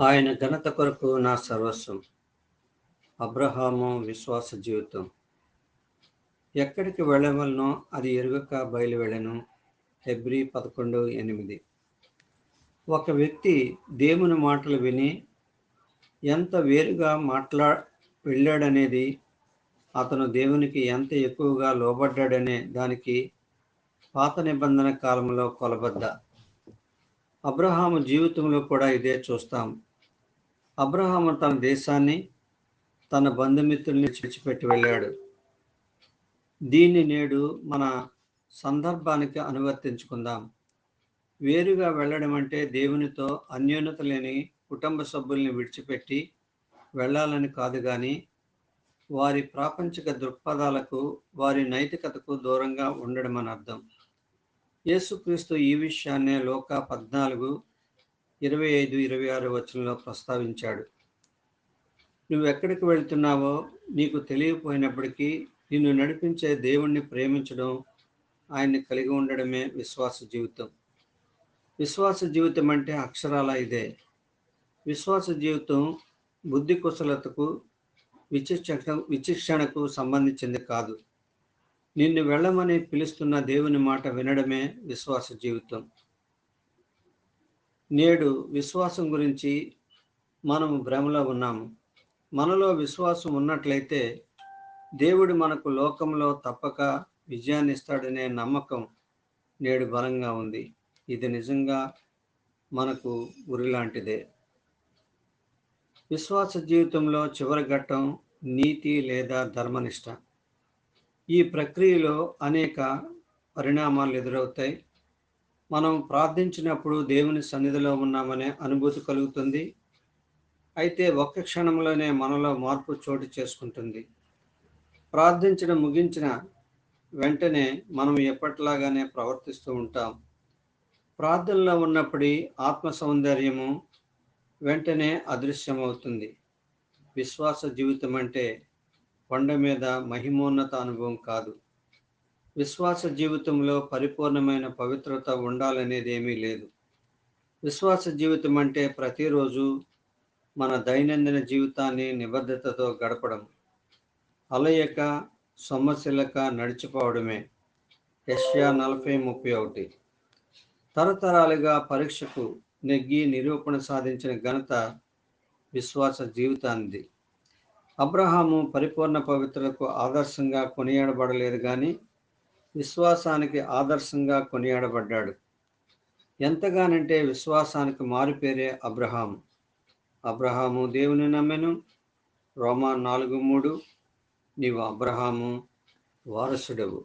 ఆయన ఘనత కొరకు నా సర్వస్వం. అబ్రహాము విశ్వాస జీవితం. ఎక్కడికి వెళ్ళవలనో అది ఎరుగక బయలు వెళ్ళను పదకొండు ఎనిమిది. ఒక వ్యక్తి దేవుని మాటలు విని ఎంత వేరుగా మాట్లా వెళ్ళాడనేది అతను దేవునికి ఎంత ఎక్కువగా లోబడ్డాడనే దానికి పాత నిబంధన కాలంలో కొలబద్ద అబ్రహాము జీవితంలో కూడా ఇదే చూస్తాం. అబ్రహాము తన దేశాన్ని తన బంధుమిత్రుల్ని విడిచిపెట్టి వెళ్ళాడు. దీన్ని నేడు మన సందర్భానికి అనువర్తించుకుందాం. వేరుగా వెళ్ళడం అంటే దేవునితో అన్యోన్యత లేని కుటుంబ సభ్యుల్ని విడిచిపెట్టి వెళ్ళాలని కాదు కానీ వారి ప్రాపంచిక దృక్పథాలకు వారి నైతికతకు దూరంగా ఉండడం అని అర్థం. యేసుక్రీస్తు ఈ విషయాన్నే లోక పద్నాలుగు ఇరవై ఐదు ఇరవై ఆరు వచనంలో ప్రస్తావించాడు. నువ్వు ఎక్కడికి వెళ్తున్నావో నీకు తెలియపోయినప్పటికీ నిన్ను నడిపించే దేవుణ్ణి ప్రేమించడం ఆయన్ని కలిగి ఉండడమే విశ్వాస జీవితం. విశ్వాస జీవితం అంటే అక్షరాల ఇదే. విశ్వాస జీవితం బుద్ధి కుశలతకు విచక్షణ విచక్షణకు సంబంధించింది కాదు. నిన్ను వెళ్ళమని పిలుస్తున్న దేవుని మాట వినడమే విశ్వాస జీవితం. నేడు విశ్వాసం గురించి మనం భ్రమలో ఉన్నాము. మనలో విశ్వాసం ఉన్నట్లయితే దేవుడు మనకు లోకంలో తప్పక విజయాన్ని ఇస్తాడనే నమ్మకం నేడు బలంగా ఉంది. ఇది నిజంగా మనకు ఉరిలాంటిదే విశ్వాస జీవితంలో చివరి ఘట్టం నీతి లేదా ధర్మనిష్ట. ఈ ప్రక్రియలో అనేక పరిణామాలు ఎదురవుతాయి. మనం ప్రార్థించినప్పుడు దేవుని సన్నిధిలో ఉన్నామనే అనుభూతి కలుగుతుంది. అయితే ఒక్క క్షణంలోనే మనలో మార్పు చోటు చేసుకుంటుంది. ప్రార్థించడం ముగించిన వెంటనే మనం ఎప్పటిలాగానే ప్రవర్తిస్తూ ఉంటాం. ప్రార్థనలో ఉన్నప్పుడు ఆత్మ సౌందర్యము వెంటనే అదృశ్యమవుతుంది. విశ్వాస జీవితం అంటే కొండ మీద మహిమోన్నత అనుభవం కాదు. విశ్వాస జీవితంలో పరిపూర్ణమైన పవిత్రత ఉండాలనేది ఏమీ లేదు. విశ్వాస జీవితం అంటే ప్రతిరోజు మన దైనందిన జీవితాన్ని నిబద్ధతతో గడపడం అలయక సమస్యలక నడిచిపోవడమే యష్యా నలభై ముప్పై ఒకటి. తరతరాలుగా పరీక్షకు నెగ్గి నిరూపణ సాధించిన ఘనత విశ్వాస జీవితానిది. అబ్రహాము పరిపూర్ణ పవిత్రకు ఆదర్శంగా కొనియాడబడలేదు కానీ విశ్వాసానికి ఆదర్శంగా కొనియాడబడ్డాడు. ఎంతగానంటే విశ్వాసానికి మారుపేరే అబ్రహాము. అబ్రహాము దేవుని నమ్మెను. రోమా నాలుగు మూడు నీవు అబ్రహాము వారసుడవు.